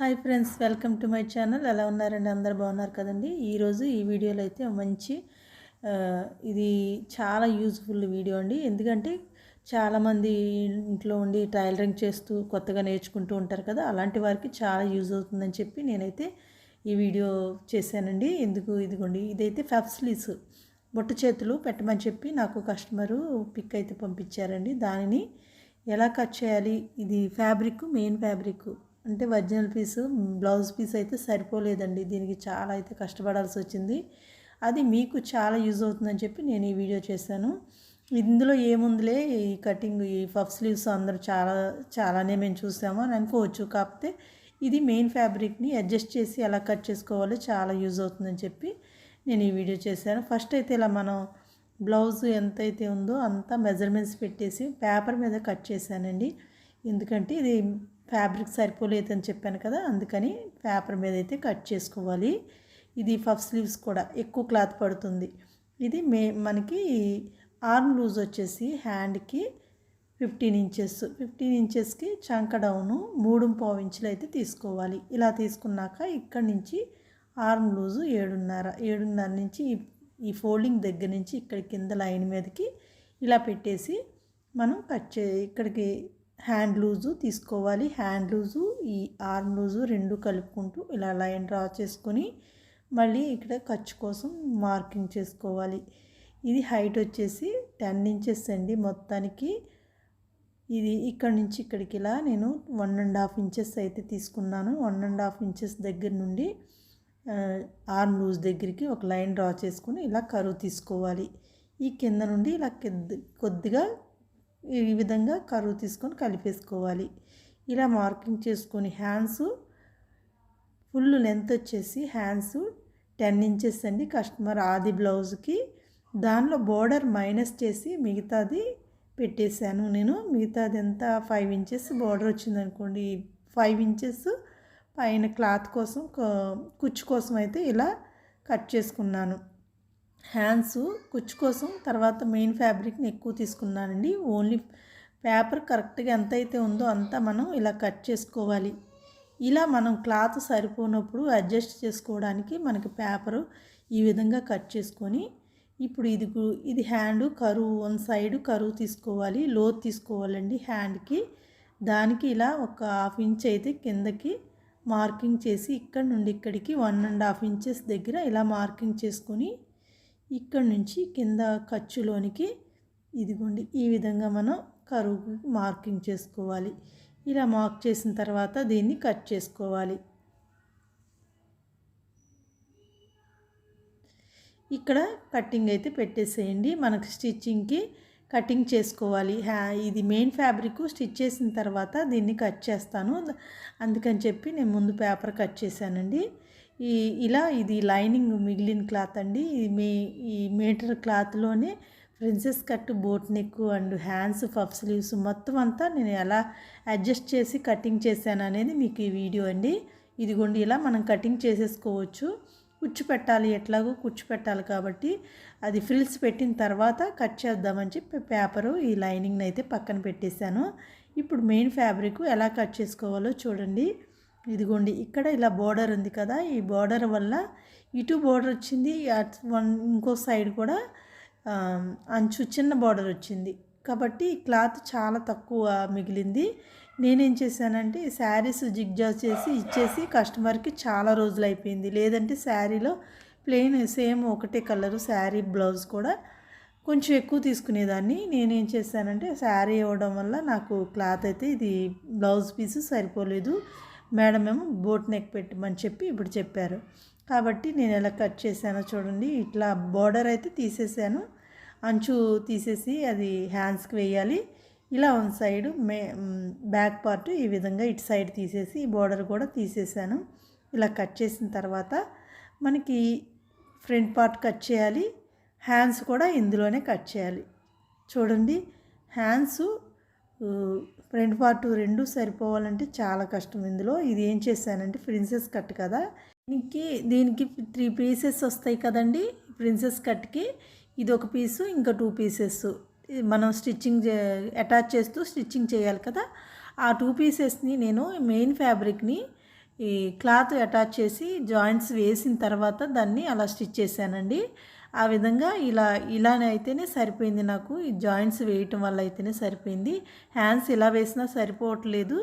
Hi friends welcome to my channel. ఎలా ఉన్నారండి? అందరు బాగున్నారు కదండి? ఈరోజు ఈ వీడియోలో అయితే మంచి ఇది చాలా యూజ్ఫుల్ వీడియో అండి. ఎందుకంటే చాలామంది ఇంట్లో ఉండి టైలరింగ్ చేస్తూ కొత్తగా నేర్చుకుంటూ ఉంటారు కదా అలాంటి వారికి చాలా యూజ్ అవుతుందని చెప్పి నేనైతే ఈ వీడియో చేశానండి. ఎందుకు? ఇదిగోండి ఇదైతే ఫెఫ్స్లీస్ బొట్టు చేతులు పెట్టమని చెప్పి నాకు కస్టమరు పిక్ అయితే పంపించారండి. దానిని ఎలా కట్ చేయాలి? ఇది ఫ్యాబ్రిక్ మెయిన్ ఫ్యాబ్రిక్. అంటే ఒరిజినల్ పీసు బ్లౌజ్ పీస్ అయితే సరిపోలేదండి. దీనికి చాలా అయితే కష్టపడాల్సి వచ్చింది. అది మీకు చాలా యూజ్ అవుతుందని చెప్పి నేను ఈ వీడియో చేశాను. ఇందులో ఏముందిలే? ఈ కటింగ్ ఈ పఫ్ స్లీవ్స్ అందరూ చాలా చాలానే మేము చూసాము అని అనుకోవచ్చు. కాకపోతే ఇది మెయిన్ ఫ్యాబ్రిక్ని అడ్జస్ట్ చేసి ఎలా కట్ చేసుకోవాలో. చాలా యూజ్ అవుతుందని చెప్పి నేను ఈ వీడియో చేశాను. ఫస్ట్ అయితే ఇలా మనం బ్లౌజ్ ఎంతైతే ఉందో అంత మెజర్మెంట్స్ పెట్టేసి పేపర్ మీద కట్ చేశానండి. ఎందుకంటే ఇది ఫ్యాబ్రిక్ సరిపోలేదని చెప్పాను కదా అందుకని పేపర్ మీద అయితే కట్ చేసుకోవాలి. ఇది పఫ్ స్లీవ్స్ కూడా ఎక్కువ క్లాత్ పడుతుంది. ఇది మే మనకి ఆర్మ్ లూజ్ వచ్చేసి హ్యాండ్కి ఫిఫ్టీన్ ఇంచెస్ ఫిఫ్టీన్ ఇంచెస్కి చంక డౌను మూడు పావు ఇంచులు అయితే తీసుకోవాలి. ఇలా తీసుకున్నాక ఇక్కడి నుంచి ఆర్మ్ లూజు ఏడున్నర ఏడున్నర నుంచి ఈ- ఈ ఫోల్డింగ్ దగ్గర నుంచి ఇక్కడ కింద లైన్ మీదకి ఇలా పెట్టేసి మనం కట్ చే ఇక్కడికి హ్యాండ్ లూజు తీసుకోవాలి. హ్యాండ్ లూజు ఈ ఆర్మ్ లూజు రెండు కలుపుకుంటూ ఇలా లైన్ డ్రా చేసుకొని మళ్ళీ ఇక్కడ ఖర్చు కోసం మార్కింగ్ చేసుకోవాలి. ఇది హైట్ వచ్చేసి టెన్ ఇంచెస్ అండి మొత్తానికి. ఇది ఇక్కడ నుంచి ఇక్కడికి ఇలా నేను వన్ అండ్ హాఫ్ ఇంచెస్ అయితే తీసుకున్నాను. వన్ అండ్ హాఫ్ ఇంచెస్ దగ్గర నుండి ఆర్మ్ లూజ్ దగ్గరికి ఒక లైన్ డ్రా చేసుకొని ఇలా కరువు తీసుకోవాలి. ఈ కింద నుండి ఇలా కొద్ది కొద్దిగా ఈ విధంగా కరువు తీసుకొని కలిపేసుకోవాలి. ఇలా మార్కింగ్ చేసుకొని హ్యాండ్స్ ఫుల్ లెంత్ వచ్చేసి హ్యాండ్స్ టెన్ ఇంచెస్ అండి. కస్టమర్ ఆది బ్లౌజ్కి దానిలో బోర్డర్ మైనస్ చేసి మిగతాది పెట్టేశాను నేను. మిగతాది ఎంత? ఫైవ్ ఇంచెస్ బోర్డర్ వచ్చిందనుకోండి. ఫైవ్ ఇంచెస్ పైన క్లాత్ కోసం కుచ్చు కోసం అయితే ఇలా కట్ చేసుకున్నాను. హ్యాండ్స్ కుచ్చు కోసం తర్వాత మెయిన్ ఫ్యాబ్రిక్ని ఎక్కువ తీసుకున్నానండి. ఓన్లీ పేపర్ కరెక్ట్గా ఎంత అయితే ఉందో అంతా మనం ఇలా కట్ చేసుకోవాలి. ఇలా మనం క్లాత్ సరిపోనప్పుడు అడ్జస్ట్ చేసుకోవడానికి మనకి పేపరు ఈ విధంగా కట్ చేసుకొని ఇప్పుడు ఇది ఇది హ్యాండ్ కరువు వన్ సైడ్ కరువు తీసుకోవాలి లోతు తీసుకోవాలండి హ్యాండ్కి. దానికి ఇలా ఒక హాఫ్ ఇంచ్ అయితే కిందకి మార్కింగ్ చేసి ఇక్కడ నుండి ఇక్కడికి వన్ అండ్ హాఫ్ ఇంచెస్ దగ్గర ఇలా మార్కింగ్ చేసుకొని ఇక్కడ నుంచి కింద ఖర్చులోనికి ఇదిగోండి ఈ విధంగా మనం కరువు మార్కింగ్ చేసుకోవాలి. ఇలా మార్క్ చేసిన తర్వాత దీన్ని కట్ చేసుకోవాలి. ఇక్కడ కటింగ్ అయితే పెట్టేసేయండి. మనకు స్టిచ్చింగ్కి కటింగ్ చేసుకోవాలి. హ్యా ఇది మెయిన్ ఫ్యాబ్రిక్ స్టిచ్ చేసిన తర్వాత దీన్ని కట్ చేస్తాను. అందుకని చెప్పి నేను ముందు పేపర్ కట్ చేశానండి. ఈ ఇలా ఇది లైనింగ్ మిగిలిన క్లాత్ అండి. ఇది మీ ఈ metre క్లాత్లోనే princess cut boat neck and hands puff sleeves మొత్తం అంతా నేను ఎలా అడ్జస్ట్ చేసి కటింగ్ చేశాను అనేది మీకు ఈ వీడియో అండి. ఇదిగోండి ఇలా మనం కటింగ్ చేసేసుకోవచ్చు. కుచ్చు పెట్టాలి ఎట్లాగో కుచ్చు పెట్టాలి కాబట్టి అది ఫ్రిల్స్ పెట్టిన తర్వాత కట్ చేద్దామని చెప్పి పేపరు ఈ లైనింగ్ని అయితే పక్కన పెట్టేశాను. ఇప్పుడు మెయిన్ ఫ్యాబ్రిక్ ఎలా కట్ చేసుకోవాలో చూడండి. ఇదిగోండి ఇక్కడ ఇలా బోర్డర్ ఉంది కదా ఈ బోర్డర్ వల్ల ఇటు బోర్డర్ వచ్చింది అట్ వన్ ఇంకో సైడ్ కూడా అంచు చిన్న బోర్డర్ వచ్చింది. కాబట్టి క్లాత్ చాలా తక్కువ మిగిలింది. నేనేం చేశానంటే ఈ శారీస్ జిగ్జాగ్ చేసి ఇచ్చేసి కస్టమర్కి చాలా రోజులు అయిపోయింది. లేదంటే శారీలో ప్లెయిన్ సేమ్ ఒకటే కలరు శారీ బ్లౌజ్ కూడా కొంచెం ఎక్కువ తీసుకునేదాన్ని. నేనేం చేశానంటే శారీ ఇవ్వడం వల్ల నాకు క్లాత్ అయితే ఇది బ్లౌజ్ పీస్ సరిపోలేదు. మేడం ఏమో బోట్ నెక్ పెట్టమని చెప్పి ఇప్పుడు చెప్పారు. కాబట్టి నేను ఎలా కట్ చేశానో చూడండి. ఇట్లా బోర్డర్ అయితే తీసేసాను. అంచు తీసేసి అది హ్యాండ్స్కి వేయాలి. ఇలా వన్ సైడ్ మే బ్యాక్ పార్ట్ ఈ విధంగా ఇటు సైడ్ తీసేసి ఈ బోర్డర్ కూడా తీసేసాను. ఇలా కట్ చేసిన తర్వాత మనకి ఫ్రంట్ పార్ట్ కట్ చేయాలి. హ్యాండ్స్ కూడా ఇందులోనే కట్ చేయాలి. చూడండి. హ్యాండ్స్ ఫ్రంట్ పార్ట్ రెండు సరిపోవాలంటే చాలా కష్టం. ఇందులో ఇది ఏం చేశానంటే ప్రిన్సెస్ కట్ కదా. దీనికి దీనికి త్రీ పీసెస్ వస్తాయి కదండి ప్రిన్సెస్ కట్కి. ఇది ఒక పీసు ఇంకా టూ పీసెస్. మనం స్టిచ్చింగ్ అటాచ్ చేస్తూ స్టిచ్చింగ్ చేయాలి కదా. ఆ టూ పీసెస్ని నేను మెయిన్ ఫ్యాబ్రిక్ని ఈ క్లాత్ అటాచ్ చేసి జాయింట్స్ వేసిన తర్వాత దాన్ని అలా స్టిచ్ చేశానండి. ఆ విధంగా ఇలా ఇలానే అయితేనే సరిపోయింది నాకు. ఈ జాయింట్స్ వేయటం వల్ల అయితేనే సరిపోయింది. హ్యాండ్స్ ఇలా వేసినా సరిపోవట్లేదు.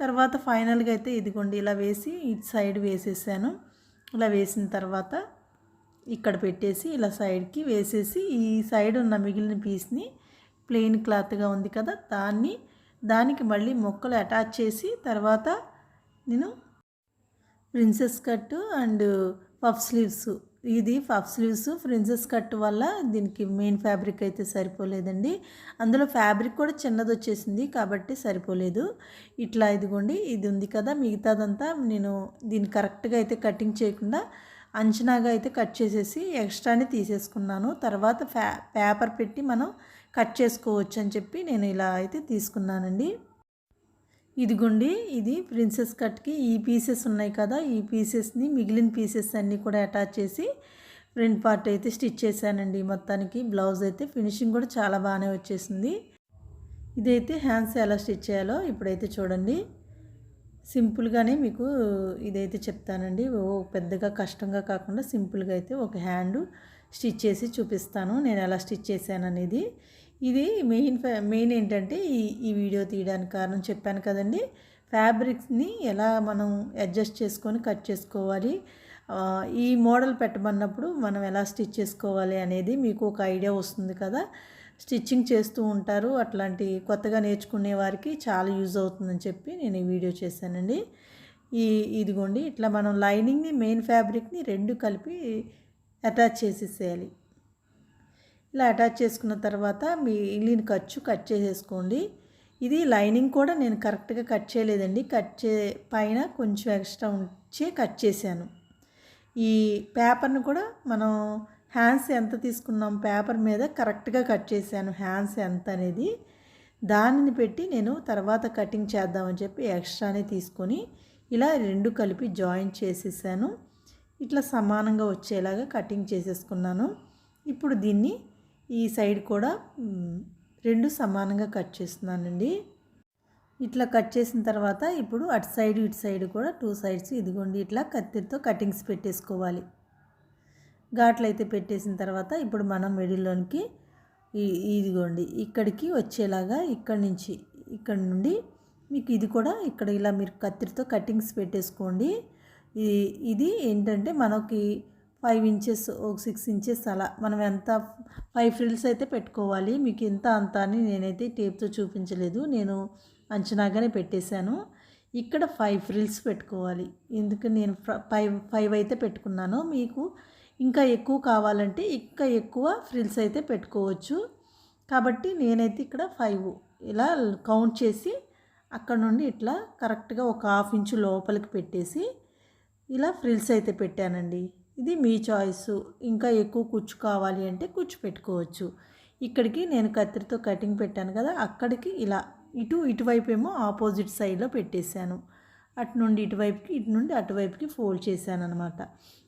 తర్వాత ఫైనల్గా అయితే ఇదిగోండి ఇలా వేసి ఇటు సైడ్ వేసేసాను. ఇలా వేసిన తర్వాత ఇక్కడ పెట్టేసి ఇలా సైడ్కి వేసేసి ఈ సైడ్ ఉన్న మిగిలిన పీస్ని ప్లెయిన్ క్లాత్గా ఉంది కదా దాన్ని దానికి మళ్ళీ మొక్కలు అటాచ్ చేసి తర్వాత నేను princess cut and puff sleeves ఇది పఫ్ స్లీవ్స్ ప్రిన్సెస్ కట్ వల్ల దీనికి మెయిన్ ఫ్యాబ్రిక్ అయితే సరిపోలేదండి. అందులో ఫ్యాబ్రిక్ కూడా చిన్నది వచ్చేసింది కాబట్టి సరిపోలేదు. ఇట్లా ఇదిగోండి ఇది ఉంది కదా మిగతాదంతా నేను దీన్ని కరెక్ట్గా అయితే కటింగ్ చేయకుండా అంచనాగా అయితే కట్ చేసేసి ఎక్స్ట్రాని తీసేసుకున్నాను. తర్వాత ఫ్యా పేపర్ పెట్టి మనం కట్ చేసుకోవచ్చు అని చెప్పి నేను ఇలా అయితే తీసుకున్నానండి. ఇదిగోండి ఇది ప్రిన్సెస్ కట్కి ఈ పీసెస్ ఉన్నాయి కదా ఈ పీసెస్ని మిగిలిన పీసెస్ అన్నీ కూడా అటాచ్ చేసి ఫ్రంట్ పార్ట్ అయితే స్టిచ్ చేశానండి. మొత్తానికి బ్లౌజ్ అయితే ఫినిషింగ్ కూడా చాలా బాగానే వచ్చేసింది. ఇదైతే హ్యాండ్స్ ఎలా స్టిచ్ చేయాలో ఇప్పుడైతే చూడండి. సింపుల్గానే మీకు ఇదైతే చెప్తానండి. ఓ పెద్దగా కష్టంగా కాకుండా సింపుల్గా అయితే ఒక హ్యాండ్ స్టిచ్ చేసి చూపిస్తాను. నేను ఎలా స్టిచ్ చేశాను అనేది ఇది మెయిన్ మెయిన్ ఏంటంటే ఈ ఈ వీడియో తీయడానికి కారణం చెప్పాను కదండి. ఫ్యాబ్రిక్స్ని ఎలా మనం అడ్జస్ట్ చేసుకొని కట్ చేసుకోవాలి ఈ మోడల్ పెట్టమన్నప్పుడు మనం ఎలా స్టిచ్ చేసుకోవాలి అనేది మీకు ఒక ఐడియా వస్తుంది కదా. స్టిచ్చింగ్ చేస్తూ ఉంటారు అట్లాంటి కొత్తగా నేర్చుకునే వారికి చాలా యూజ్ అవుతుందని చెప్పి నేను ఈ వీడియో చేశానండి. ఈ ఇదిగోండి ఇట్లా మనం లైనింగ్ని మెయిన్ ఫ్యాబ్రిక్ని రెండు కలిపి అటాచ్ చేసేసేయాలి. ఇలా అటాచ్ చేసుకున్న తర్వాత మీ మిగిలిన ఖర్చు కట్ చేసేసుకోండి. ఇది లైనింగ్ కూడా నేను కరెక్ట్గా కట్ చేయలేదండి. కట్ చే పైన కొంచెం ఎక్స్ట్రా ఉంచి కట్ చేశాను. ఈ పేపర్ని కూడా మనం హ్యాండ్స్ ఎంత తీసుకున్నాం పేపర్ మీద కరెక్ట్గా కట్ చేశాను. హ్యాండ్స్ ఎంత అనేది. దానిని పెట్టి నేను తర్వాత కటింగ్ చేద్దామని చెప్పి ఎక్స్ట్రానే తీసుకొని ఇలా రెండు కలిపి జాయిన్ చేసేసాను. ఇట్లా సమానంగా వచ్చేలాగా కటింగ్ చేసేసుకున్నాను. ఇప్పుడు దీన్ని ఈ సైడ్ కూడా రెండు సమానంగా కట్ చేస్తున్నానండి. ఇట్లా కట్ చేసిన తర్వాత ఇప్పుడు అటు సైడ్ ఇటు సైడ్ కూడా టూ సైడ్స్ ఇదిగోండి ఇట్లా కత్తితో కటింగ్స్ పెట్టేసుకోవాలి. ఘాట్లు అయితే పెట్టేసిన తర్వాత ఇప్పుడు మనం మిడిల్లోనికి ఇదిగోండి ఇక్కడికి వచ్చేలాగా ఇక్కడి నుంచి ఇక్కడ నుండి మీకు ఇది కూడా ఇక్కడ ఇలా మీరు కత్తిరితో కటింగ్స్ పెట్టేసుకోండి. ఇది ఏంటంటే మనకి ఫైవ్ ఇంచెస్ ఒక సిక్స్ ఇంచెస్ అలా. మనం ఎంత ఫైవ్ ఫ్రిల్స్ అయితే పెట్టుకోవాలి. మీకు ఇంత అంత అని నేనైతే టేప్తో చూపించలేదు. నేను అంచనాగానే పెట్టేశాను. ఇక్కడ ఫైవ్ ఫ్రిల్స్ పెట్టుకోవాలి. ఎందుకు నేను ఫైవ్ ఫైవ్ అయితే పెట్టుకున్నాను. మీకు ఇంకా ఎక్కువ కావాలంటే ఇంకా ఎక్కువ ఫ్రిల్స్ అయితే పెట్టుకోవచ్చు. కాబట్టి నేనైతే ఇక్కడ ఫైవ్ ఇలా కౌంట్ చేసి అక్కడ నుండి ఇట్లా కరెక్ట్గా ఒక హాఫ్ ఇంచు లోపలికి పెట్టేసి ఇలా ఫ్రిల్స్ అయితే పెట్టానండి. ఇది మీ చాయిస్. ఇంకా ఎక్కువ కుచ్చు కావాలి అంటే కుచ్చు పెట్టుకోవచ్చు. ఇక్కడికి నేను కత్తిరితో కటింగ్ పెట్టాను కదా అక్కడికి ఇలా ఇటు ఇటువైపు ఏమో ఆపోజిట్ సైడ్లో పెట్టేశాను. అటు నుండి ఇటువైపుకి ఇటు నుండి అటువైపుకి ఫోల్డ్ చేశాను అనమాట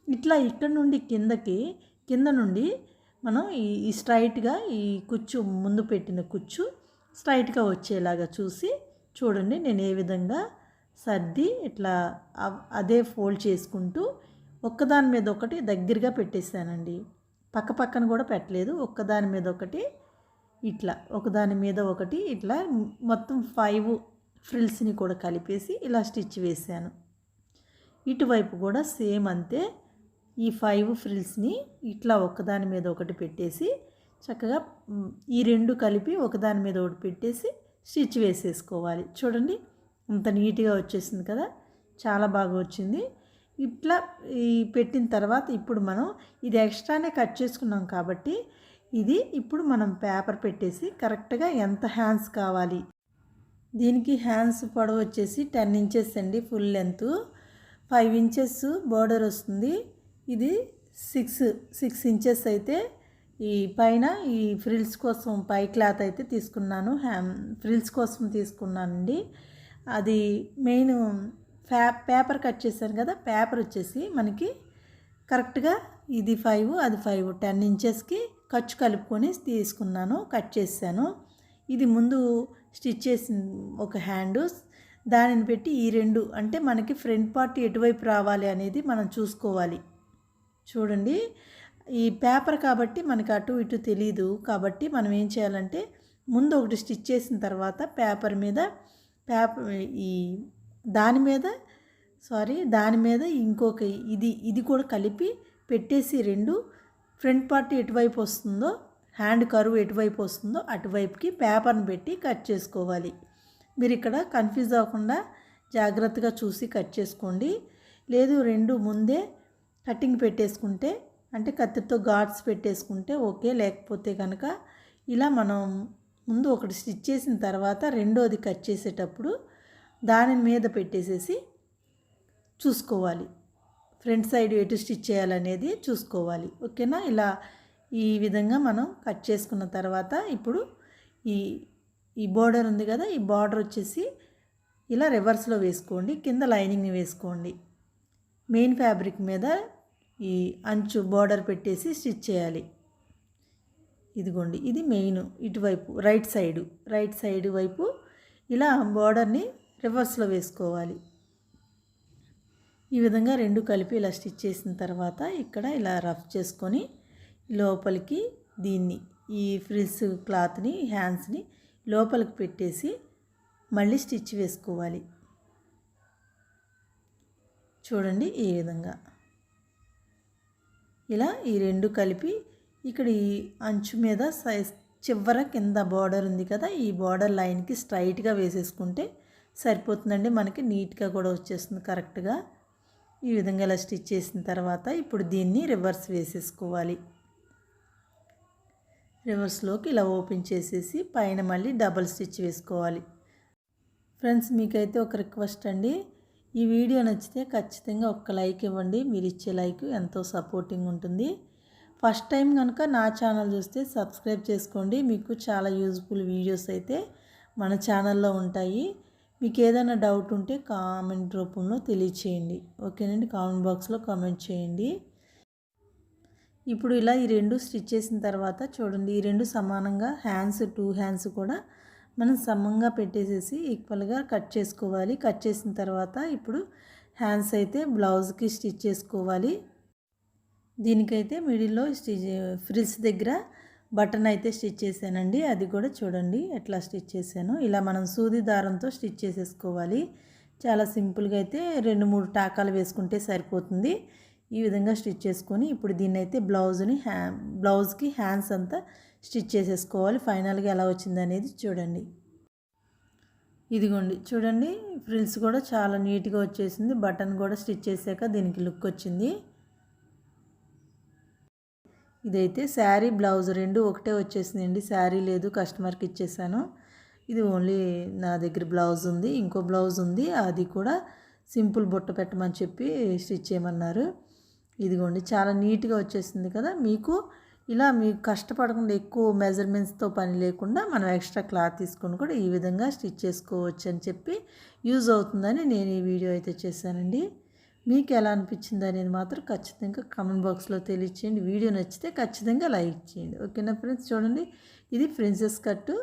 ఇట్లా ఇక్కడ నుండి కిందకి కింద నుండి మనం ఈ స్ట్రైట్గా ఈ కుచ్చు ముందు పెట్టిన కుచ్చు స్ట్రైట్గా వచ్చేలాగా చూసి చూడండి నేను ఏ విధంగా సర్ది ఇట్లా అదే ఫోల్డ్ చేసుకుంటూ ఒక్కదాని మీద ఒకటి దగ్గరగా పెట్టేశానండి. పక్క పక్కన కూడా పెట్టలేదు. ఒక్కదాని మీద ఒకటి ఇట్లా ఒకదాని మీద ఒకటి ఇట్లా మొత్తం ఫైవ్ ఫ్రిల్స్ని కూడా కలిపేసి ఇలా స్టిచ్ వేసాను ఇటువైపు కూడా సేమ్ అంతే ఈ ఫైవ్ ఫ్రిల్స్ని ఇట్లా ఒకదాని మీద ఒకటి పెట్టేసి చక్కగా ఈ రెండు కలిపి ఒకదాని మీద ఒకటి పెట్టేసి స్టిచ్ వేసేసుకోవాలి. చూడండి అంత నీట్గా వచ్చేసింది కదా. చాలా బాగా వచ్చింది. ఇట్లా ఈ పెట్టిన తర్వాత ఇప్పుడు మనం ఇది ఎక్స్ట్రానే కట్ చేసుకున్నాం కాబట్టి ఇది ఇప్పుడు మనం పేపర్ పెట్టేసి కరెక్ట్గా ఎంత హ్యాండ్స్ కావాలి. దీనికి హ్యాండ్స్ పొడవు వచ్చేసి టెన్ ఇంచెస్ అండి full length. Five inches border వస్తుంది. ఇది సిక్స్ సిక్స్ ఇంచెస్ అయితే ఈ పైన ఈ ఫ్రిల్స్ కోసం పై క్లాత్ అయితే తీసుకున్నాను. హ్యామ్ ఫ్రిల్స్ కోసం తీసుకున్నానండి. అది మెయిన్ పేపర్ కట్ చేశాను కదా పేపర్ వచ్చేసి మనకి కరెక్ట్గా ఇది ఫైవ్ అది ఫైవ్ టెన్ ఇంచెస్కి ఖర్చు కలుపుకొని తీసుకున్నాను కట్ చేశాను. ఇది ముందు స్టిచ్ చేసిన ఒక హ్యాండ్ దానిని పెట్టి ఈ రెండు అంటే మనకి ఫ్రంట్ పార్ట్ ఎటువైపు రావాలి అనేది మనం చూసుకోవాలి. చూడండి ఈ పేపర్ కాబట్టి మనకి అటు ఇటు తెలీదు కాబట్టి మనం ఏం చేయాలంటే ముందు ఒకటి స్టిచ్ చేసిన తర్వాత పేపర్ మీద పేపర్ ఈ దాని మీద సారీ దాని మీద ఇంకొక ఇది ఇది కూడా కలిపి పెట్టేసి రెండు ఫ్రంట్ పార్ట్ ఎటువైపు వస్తుందో హ్యాండ్ కరువు ఎటువైపు వస్తుందో అటువైపుకి పేపర్ని పెట్టి కట్ చేసుకోవాలి. మీరు ఇక్కడ కన్ఫ్యూజ్ అవ్వకుండా జాగ్రత్తగా చూసి కట్ చేసుకోండి. లేదు రెండు ముందే కటింగ్ పెట్టేసుకుంటే అంటే కత్తితో ఘాట్స్ పెట్టేసుకుంటే ఓకే లేకపోతే కనుక ఇలా మనం ముందు ఒకటి స్టిచ్ చేసిన తర్వాత రెండోది కట్ చేసేటప్పుడు దాని మీద పెట్టేసేసి చూసుకోవాలి. ఫ్రంట్ సైడ్ ఎటు స్టిచ్ చేయాలనేది చూసుకోవాలి. ఓకేనా? ఇలా ఈ విధంగా మనం కట్ చేసుకున్న తర్వాత ఇప్పుడు ఈ ఈ బోర్డర్ ఉంది కదా? ఈ బార్డర్ వచ్చేసి ఇలా రివర్స్లో వేసుకోండి. కింద లైనింగ్ని వేసుకోండి. మెయిన్ ఫ్యాబ్రిక్ మీద ఈ అంచు బోర్డర్ పెట్టేసి స్టిచ్ చేయాలి. ఇదిగోండి. ఇది మెయిన్ ఇటువైపు రైట్ సైడు. రైట్ సైడ్ వైపు ఇలా బోర్డర్ని రివర్స్లో వేసుకోవాలి. ఈ విధంగా రెండు కలిపి ఇలా స్టిచ్ చేసిన తర్వాత ఇక్కడ ఇలా రఫ్ చేసుకొని లోపలికి దీన్ని ఈ ఫ్రిల్స్ క్లాత్ని హ్యాండ్స్ని లోపలికి పెట్టేసి మళ్ళీ స్టిచ్ వేసుకోవాలి. చూడండి ఈ విధంగా. ఇలా ఈ రెండు కలిపి ఇక్కడ ఈ అంచు మీద సైజ్ చివర కింద బార్డర్ ఉంది కదా ఈ బార్డర్ లైన్కి స్ట్రైట్గా వేసేసుకుంటే సరిపోతుందండి. మనకి నీట్గా కూడా వచ్చేస్తుంది కరెక్ట్గా. ఈ విధంగా ఇలా స్టిచ్ చేసిన తర్వాత ఇప్పుడు దీన్ని రివర్స్ వేసేసుకోవాలి. రివర్స్లోకి ఇలా ఓపెన్ చేసేసి పైన మళ్ళీ డబల్ స్టిచ్ వేసుకోవాలి. ఫ్రెండ్స్ మీకైతే ఒక రిక్వెస్ట్ అండి. ఈ వీడియో నచ్చితే ఖచ్చితంగా ఒక్క లైక్ ఇవ్వండి. మీరు ఇచ్చే లైక్ ఎంతో సపోర్టింగ్ ఉంటుంది. ఫస్ట్ టైం కనుక నా ఛానల్ చూస్తే సబ్స్క్రైబ్ చేసుకోండి. మీకు చాలా యూజ్ఫుల్ వీడియోస్ అయితే మన ఛానల్లో ఉంటాయి. మీకు ఏదైనా డౌట్ ఉంటే కామెంట్ రూపంలో తెలియచేయండి. ఓకేనండి? కామెంట్ బాక్స్లో కామెంట్ చేయండి. ఇప్పుడు ఇలా ఈ రెండు స్టిచ్ చేసిన తర్వాత చూడండి ఈ రెండు సమానంగా హ్యాండ్స్ టూ హ్యాండ్స్ కూడా మనం సమంగా పెట్టేసేసి ఈక్వల్గా కట్ చేసుకోవాలి. కట్ చేసిన తర్వాత ఇప్పుడు హ్యాండ్స్ అయితే బ్లౌజ్కి స్టిచ్ చేసుకోవాలి. దీనికైతే మిడిల్లో స్టిచ్ ఫ్రిల్స్ దగ్గర బటన్ అయితే స్టిచ్ చేశానండి. అది కూడా చూడండి ఎట్లా స్టిచ్ చేశాను. ఇలా మనం సూది దారంతో స్టిచ్ చేసేసుకోవాలి. చాలా సింపుల్గా అయితే రెండు మూడు టాకాలు వేసుకుంటే సరిపోతుంది. ఈ విధంగా స్టిచ్ చేసుకొని ఇప్పుడు దీన్ని అయితే బ్లౌజ్ని హ్యా బ్లౌజ్కి హ్యాండ్స్ అంతా స్టిచ్ చేసేసుకోవాలి. ఫైనల్గా ఎలా వచ్చిందనేది చూడండి. ఇదిగోండి చూడండి ఫ్రిల్స్ కూడా చాలా నీట్గా వచ్చేసింది. బటన్ కూడా స్టిచ్ చేశాక దీనికి లుక్ వచ్చింది. ఇదైతే శారీ బ్లౌజ్ రెండు ఒకటే వచ్చేసిందండి. శారీ లేదు కస్టమర్కి ఇచ్చేసాను. ఇది ఓన్లీ నా దగ్గర బ్లౌజ్ ఉంది ఇంకో బ్లౌజ్ ఉంది. అది కూడా సింపుల్ బుట్ట పెట్టమని చెప్పి స్టిచ్ చేయమన్నారు. ఇదిగోండి చాలా నీట్గా వచ్చేసింది కదా. మీకు ఇలా మీకు కష్టపడకుండా ఎక్కువ మెజర్మెంట్స్తో పని లేకుండా మనం ఎక్స్ట్రా క్లాత్ తీసుకొని కూడా ఈ విధంగా స్టిచ్ చేసుకోవచ్చు అని చెప్పి యూజ్ అవుతుందని నేను ఈ వీడియో అయితే చేశానండి. మీకు ఎలా అనిపించింది అనేది మాత్రం ఖచ్చితంగా కామెంట్ బాక్స్లో తెలియచేయండి. వీడియో నచ్చితే ఖచ్చితంగా లైక్ చేయండి. ఓకేనా ఫ్రెండ్స్ చూడండి. ఇది ప్రిన్సెస్ కట్టు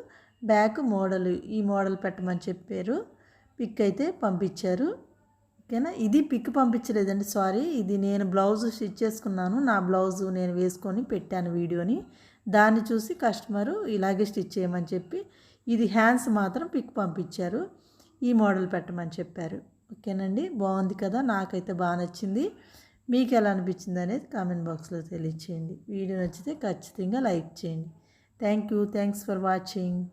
బ్యాక్ మోడల్ ఈ మోడల్ పెట్టమని చెప్పారు. పిక్ అయితే పంపించారు. ఓకేనా? ఇది పిక్ పంపించలేదండి. సారీ ఇది నేను బ్లౌజ్ స్టిచ్ చేసుకున్నాను. నా బ్లౌజ్ నేను వేసుకొని పెట్టాను వీడియోని. దాన్ని చూసి కస్టమరు ఇలాగే స్టిచ్ చేయమని చెప్పి ఇది హ్యాండ్స్ మాత్రం పిక్ పంపించారు. ఈ మోడల్ పెట్టమని చెప్పారు. ఓకేనండి? బాగుంది కదా? నాకైతే బాగా నచ్చింది. మీకు ఎలా అనిపించింది అనేది కామెంట్ బాక్స్లో తెలియచేయండి. వీడియో నచ్చితే ఖచ్చితంగా లైక్ చేయండి. Thank you. Thanks for watching.